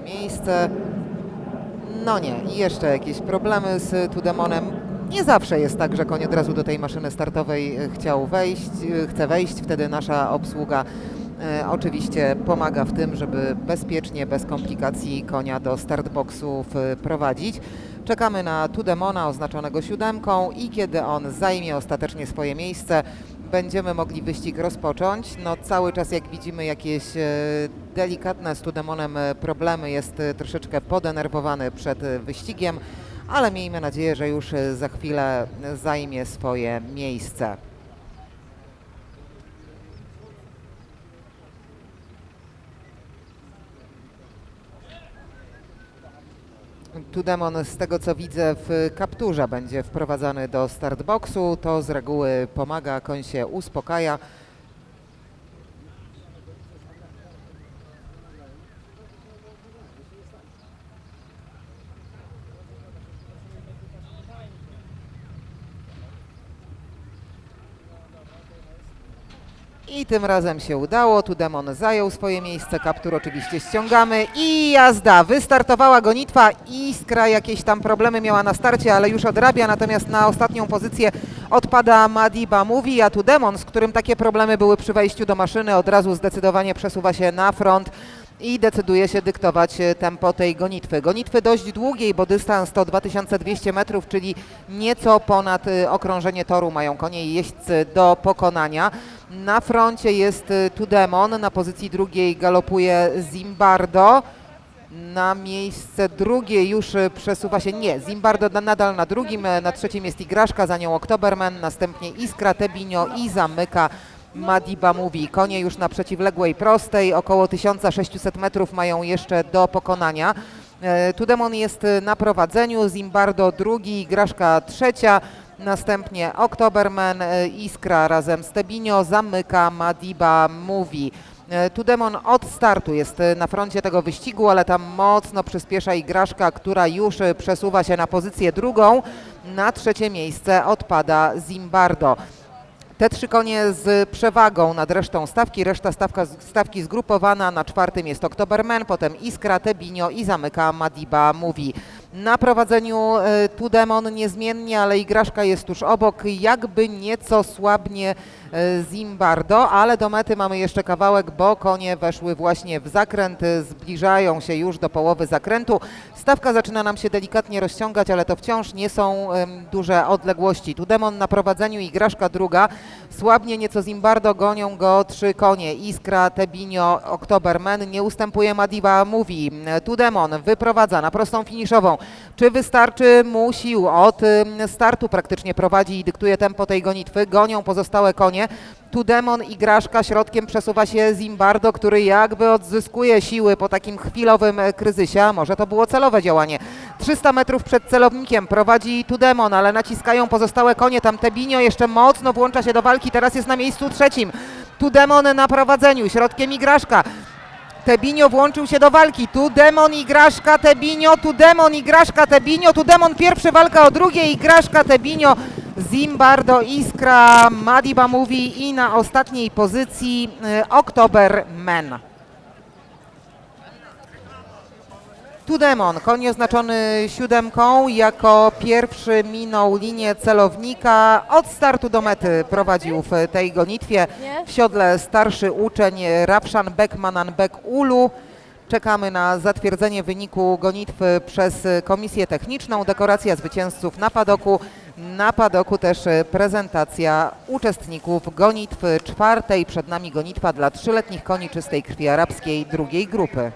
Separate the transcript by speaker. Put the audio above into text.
Speaker 1: miejsce. No nie, i jeszcze jakieś problemy z Tudemonem. Nie zawsze jest tak, że koń od razu do tej maszyny startowej e, chciał wejść, e, chce wejść, wtedy nasza obsługa e, oczywiście pomaga w tym, żeby bezpiecznie, bez komplikacji konia do startboxów e, prowadzić. Czekamy na Tudemona oznaczonego siódemką i kiedy on zajmie ostatecznie swoje miejsce, będziemy mogli wyścig rozpocząć. No cały czas jak widzimy jakieś e, delikatne z Tudemonem e, problemy, jest e, troszeczkę podenerwowany przed wyścigiem, ale miejmy nadzieję, że już za chwilę zajmie swoje miejsce. Tudemon z tego co widzę w kapturze będzie wprowadzany do startboxu. To z reguły pomaga, koń się uspokaja. I tym razem się udało. Tu demon zajął swoje miejsce, kaptur oczywiście ściągamy i jazda. Wystartowała gonitwa. Iskra jakieś tam problemy miała na starcie, ale już odrabia. Natomiast na ostatnią pozycję odpada Madiba Mówi, a tu demon, z którym takie problemy były przy wejściu do maszyny, od razu zdecydowanie przesuwa się na front i decyduje się dyktować e, tempo tej gonitwy. Gonitwy dość długiej, bo dystans to 2200 metrów, czyli nieco ponad e, okrążenie toru mają konie i jeźdźcy do pokonania. Na froncie jest e, Tudemon, na pozycji drugiej galopuje Zimbardo. Na miejsce drugie już e, przesuwa się, nie, Zimbardo na- nadal na drugim, e, na trzecim jest Igraszka, za nią Oktoberman, następnie Iskra, Tebinio i zamyka Madiba mówi. Konie już na przeciwległej prostej, około 1600 metrów mają jeszcze do pokonania. Tudemon jest na prowadzeniu, Zimbardo drugi, Igraszka trzecia, następnie Oktoberman, e, Iskra razem z Tebinio, zamyka Madiba mówi. E, Tudemon od startu jest e, na froncie tego wyścigu, ale tam mocno przyspiesza Igraszka, która już przesuwa się na pozycję drugą. Na trzecie miejsce odpada Zimbardo. Te trzy konie z przewagą nad resztą stawki. Reszta stawka, stawki zgrupowana. Na czwartym jest Oktoberman, potem Iskra, Tebinio i zamyka Madiba Mówi. Na prowadzeniu e, Tudemon niezmiennie, ale Igraszka jest tuż obok. Jakby nieco słabnie e, Zimbardo, ale do mety mamy jeszcze kawałek, bo konie weszły właśnie w zakręt. Zbliżają się już do połowy zakrętu. Stawka zaczyna nam się delikatnie rozciągać, ale to wciąż nie są duże odległości. Tudemon na prowadzeniu, Igraszka druga. Słabnie nieco Zimbardo, gonią go trzy konie. Iskra, Tebinio, Oktoberman. Nie ustępuje Madiba, mówi. Tudemon wyprowadza na prostą finiszową. Czy wystarczy mu sił? Od em, startu praktycznie prowadzi i dyktuje tempo tej gonitwy. Gonią pozostałe konie. Tudemon i Graszka środkiem przesuwa się Zimbardo, który jakby odzyskuje siły po takim chwilowym e, kryzysie. A Może to było celowe działanie. 300 metrów przed celownikiem prowadzi Tudemon, ale naciskają pozostałe konie. Tam Tebinio jeszcze mocno włącza się do walki. Teraz jest na miejscu trzecim. Tudemon na prowadzeniu, środkiem i Graszka. Tebinio włączył się do walki. Tu demon i Graszka, Tebinio, tu demon i Graszka, Tebinio, tu demon pierwszy walka o drugie i Graszka, Tebinio, Zimbardo, Iskra, Madiba mówi i na ostatniej pozycji y, Oktober Men. Tudemon, koń oznaczony siódemką, jako pierwszy minął linię celownika. Od startu do mety prowadził w tej gonitwie. W siodle starszy uczeń Rawszan Beckmanan Beck Ulu. Czekamy na zatwierdzenie wyniku gonitwy przez komisję techniczną. Dekoracja zwycięzców na padoku. Na padoku też prezentacja uczestników gonitwy czwartej. Przed nami gonitwa dla trzyletnich koni czystej krwi arabskiej drugiej grupy.